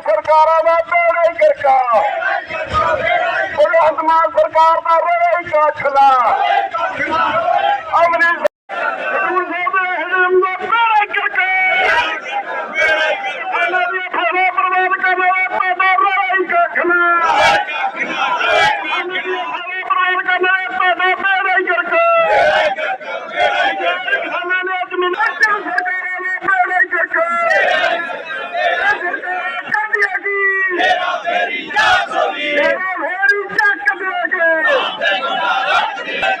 ਸਰਕਾਰਾਂ ਦਾ ਬੇੜਾ ਹੀ ਕਰਕਾ ਭਗਵੰਤ ਮਾਨ ਸਰਕਾਰ ਦਾ ਰੋਈ ਦਾਖਲਾ ਅਮਰੀ ਹਜ਼ੂਰ ਸਾਹਿਬ ਦੇ ਹਜ਼ੂਰ ਦਾ ਬੇੜਾ ਹੀ ਕਰਕਾ ਇਹਨਾਂ ਦੀ ਫਸਲਾਂ ਬਰਬਾਦ ਕਰਨ ਵਾਲਾ ਤੁਹਾਡਾ ਰੋਈ ਦਾਖਲਾ ਇਹਨਾਂ ਦੀ ਫਸਲਾਂ ਬਰਬਾਦ ਕਰਨ ਵਾਲਾ ਤੁਹਾਡਾ ਬੇੜਾ ਹੀ ਕਰਕਾ ਕਿਸਾਨਾਂ ਨੇ ਅੱਜ ਮੈਨੂੰ ਸਰਕਾਰਾਂ ਨੇ ਬੇੜਾ ਹੀ ਕਰਕਾ ਸਰਕਾਰਾਂ ਕੱਢੀਆਂ ਕੀ ਮੇਰਾ ਫੇਰੀ ਚੱਕ ਦੇਗੇ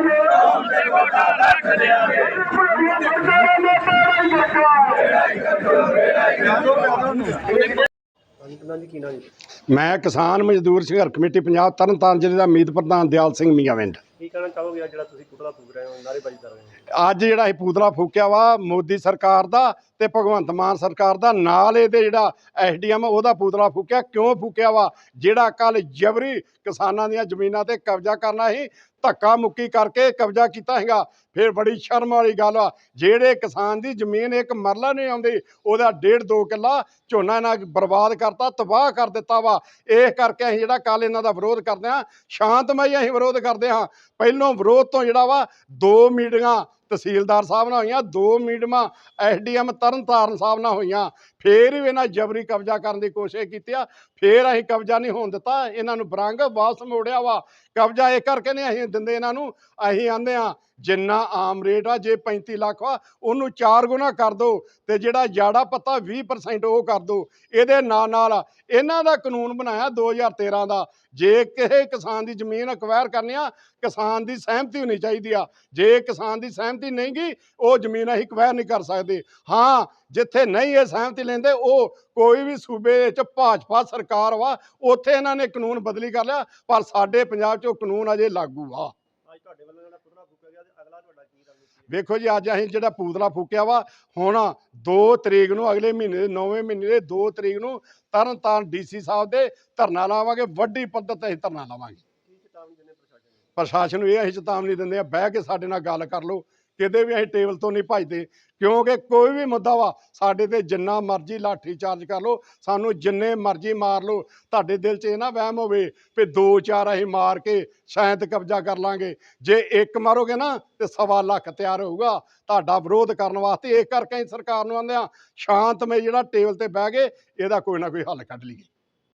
ਨੇ ਹੀ ਕਰਕਾ ਮੈਂ ਕਿਸਾਨ ਮਜ਼ਦੂਰ ਸੰਘਰਸ਼ ਕਮੇਟੀ ਪੰਜਾਬ ਤਰਨਤਾਰਨ ਜ਼ਿਲ੍ਹੇ ਦਾ ਮੀਤ ਪ੍ਰਧਾਨ ਦਿਆਲ ਸਿੰਘ ਮੀਆਂਵਿੰਡ ਕੀ ਕਹਿਣਾ ਚਾਹੋਗੇ ਜਿਹੜਾ ਤੁਸੀਂ ਪੁਤਲਾ ਫੂਕ ਰਹੇ ਹੋ ਨਾਰੇਬਾਜ਼ੀ ਕਰ ਰਹੇ ਹੋ? ਅੱਜ ਜਿਹੜਾ ਇਹ ਪੂਤਲਾ ਫੂਕਿਆ ਵਾ ਮੋਦੀ ਸਰਕਾਰ ਦਾ ਤੇ ਭਗਵੰਤ ਮਾਨ ਸਰਕਾਰ ਦਾ, ਨਾਲ ਇਹਦੇ ਜਿਹੜਾ ਐਸਡੀਐਮ ਉਹਦਾ ਪੂਤਲਾ ਫੂਕਿਆ। ਕਿਉਂ ਫੂਕਿਆ ਵਾ? ਜਿਹੜਾ ਕੱਲ ਜਬਰੀ ਕਿਸਾਨਾਂ ਦੀਆਂ ਜ਼ਮੀਨਾਂ ਤੇ ਕਬਜ਼ਾ ਕਰਨਾ ਸੀ, ਧੱਕਾ ਮੁੱਕੀ ਕਰਕੇ ਕਬਜ਼ਾ ਕੀਤਾ ਹੈਗਾ ਫਿਰ ਬੜੀ ਸ਼ਰਮ ਵਾਲੀ ਗੱਲ ਆ, ਜਿਹੜੇ ਕਿਸਾਨ ਦੀ ਜ਼ਮੀਨ ਇੱਕ ਮਰਲਾ ਨਹੀਂ ਆਉਂਦੀ, ਉਹਦਾ ਡੇਢ ਦੋ ਕਿੱਲਾ ਝੋਨਾ ਇਹਨਾਂ ਬਰਬਾਦ ਕਰਤਾ, ਤਬਾਹ ਕਰ ਦਿੱਤਾ ਵਾ। ਇਹ ਕਰਕੇ ਅਸੀਂ ਜਿਹੜਾ ਕੱਲ ਇਹਨਾਂ ਦਾ ਵਿਰੋਧ ਕਰਦੇ ਹਾਂ, ਸ਼ਾਂਤਮਈ ਅਸੀਂ ਵਿਰੋਧ ਕਰਦੇ ਹਾਂ। ਪਹਿਲੋਂ ਵਿਰੋਧ ਤੋਂ ਜਿਹੜਾ ਵਾ, ਦੋ ਮੀਟਿੰਗਾਂ ਤਹਿਸੀਲਦਾਰ ਸਾਹਿਬ ਨਾਲ ਹੋਈਆਂ ਦੋ ਮੀਟਿੰਗਾਂ ਐਸਡੀਐਮ ਤਰਨਤਾਰਨ ਸਾਹਿਬ ਨਾਲ ਹੋਈਆਂ। ਫੇਰ ਵੀ ਇਹਨਾਂ ਜਬਰੀ ਕਬਜ਼ਾ ਕਰਨ ਦੀ ਕੋਸ਼ਿਸ਼ ਕੀਤੀ ਆ, ਫੇਰ ਅਸੀਂ ਕਬਜ਼ਾ ਨਹੀਂ ਹੋਣ ਦਿੱਤਾ, ਇਹਨਾਂ ਨੂੰ ਬਰੰਗ ਵਾਪਸ ਮੋੜਿਆ ਵਾ। ਕਬਜ਼ਾ ਇਹ ਕਰਕੇ ਨਹੀਂ ਅਸੀਂ ਦਿੰਦੇ ਇਹਨਾਂ ਨੂੰ, ਅਸੀਂ ਆਂਦੇ ਆ ਜਿੰਨਾ ਆਮ ਰੇਟ ਆ, ਜੇ 35 ਲੱਖ ਆ ਉਹਨੂੰ 4 ਗੁਣਾ ਕਰ ਦਿਓ ਤੇ ਜਿਹੜਾ ਜਾੜਾ ਪੱਤਾ 20% ਉਹ ਕਰ ਦਿਓ ਇਹਦੇ ਨਾਲ ਨਾਲ ਇਹਨਾਂ ਦਾ ਕਾਨੂੰਨ ਬਣਾਇਆ 2013 ਦਾ। ਜੇ ਕਿਸੇ ਕਿਸਾਨ ਦੀ ਜ਼ਮੀਨ ਅਕਵਾਇਰ ਕਰਨੀ ਆ, ਕਿਸਾਨ ਦੀ ਸਹਿਮਤੀ ਹੋਣੀ ਚਾਹੀਦੀ ਆ। ਜੇ ਕਿਸਾਨ ਦੀ ਸਹਿਮਤੀ ਨਹੀਂ ਗਈ, ਉਹ ਜ਼ਮੀਨ ਅਸੀਂ ਅਕਵਾਇਰ ਨਹੀਂ ਕਰ ਸਕਦੇ। ਹਾਂ ਜਿੱਥੇ ਨਹੀਂ ਇਹ ਸਹਿਮਤੀ ਲੈਂਦੇ ਉਹ ਕੋਈ ਵੀ ਸੂਬੇ ਵਿੱਚ ਭਾਜਪਾ ਸਰਕਾਰ ਵਾ ਉੱਥੇ ਇਹਨਾਂ ਨੇ ਕਾਨੂੰਨ ਬਦਲੀ ਕਰ ਲਿਆ ਪਰ ਸਾਡੇ ਪੰਜਾਬ 'ਚ ਉਹ ਕਾਨੂੰਨ ਅਜੇ ਲਾਗੂ ਆ। ਅੱਜ ਤੁਹਾਡੇ ਵੱਲੋਂ ਜਿਹੜਾ ਪੁਤਲਾ ਫੂਕਿਆ ਗਿਆ ਤੇ ਅਗਲਾ ਤੁਹਾਡਾ ਕੀ ਰਣਨੀਤੀ ਹੈ ਵੇਖੋ ਜੀ ਅੱਜ ਅਸੀਂ ਜਿਹੜਾ ਪੂਤਲਾ ਫੂਕਿਆ ਵਾ ਹੁਣ 2 ਤਰੀਕ ਨੂੰ ਅਗਲੇ ਮਹੀਨੇ ਦੇ 9ਵੇਂ ਮਹੀਨੇ ਦੇ 2 ਤਰੀਕ ਨੂੰ ਤਰਨਤਾਰਨ ਡੀਸੀ ਸਾਹਿਬ ਦੇ ਧਰਨਾ ਲਾਵਾਂਗੇ ਵੱਡੀ ਪੱਧਰ ਤੇ ਅਸੀਂ ਧਰਨਾ ਲਾਵਾਂਗੇ। ਕੀ ਚੇਤਾਵਨੀ ਦਿੰਦੇ ਪ੍ਰਸ਼ਾਸਨ ਨੂੰ? ਪ੍ਰਸ਼ਾਸਨ ਨੂੰ ਇਹ ਅਸੀਂ ਚੇਤਾਵਨੀ ਦਿੰਦੇ ਆ ਬਹਿ ਕੇ ਸਾਡੇ ਨਾਲ ਗੱਲ ਕਰ ਲਓ ਕਿਤੇ ਵੀ ਅਸੀਂ ਟੇਬਲ ਤੋਂ ਨਹੀਂ ਭੱਜਦੇ, ਕਿਉਂਕਿ ਕੋਈ ਵੀ ਮੁੱਦਾ ਵਾ, ਸਾਡੇ ਤੇ ਜਿੰਨਾ ਮਰਜ਼ੀ ਲਾਠੀ ਚਾਰਜ ਕਰ ਲਓ, ਸਾਨੂੰ ਜਿੰਨੇ ਮਰਜ਼ੀ ਮਾਰ ਲਓ, ਤੁਹਾਡੇ ਦਿਲ 'ਚ ਇਹ ਨਾ ਵਹਿਮ ਹੋਵੇ ਵੀ ਦੋ ਚਾਰ ਅਸੀਂ ਮਾਰ ਕੇ ਸ਼ਾਇਦ ਕਬਜ਼ਾ ਕਰ ਲਾਂਗੇ। ਜੇ ਇੱਕ ਮਾਰੋਗੇ ਨਾ, ਤੇ ਸਵਾ ਲੱਖ ਤਿਆਰ ਹੋਊਗਾ। ਤੁਹਾਡਾ ਵਿਰੋਧ ਕਰਨ ਵਾਸਤੇ ਇਹ ਕਰਕੇ ਅਸੀਂ ਸਰਕਾਰ ਨੂੰ ਆਂਦੇ ਆ ਸ਼ਾਂਤਮਈ ਜਿਹੜਾ ਟੇਬਲ ਤੇ ਬਹਿ ਕੇ ਇਹਦਾ ਕੋਈ ਨਾ ਕੋਈ ਹੱਲ ਕੱਢ ਲਈਏ।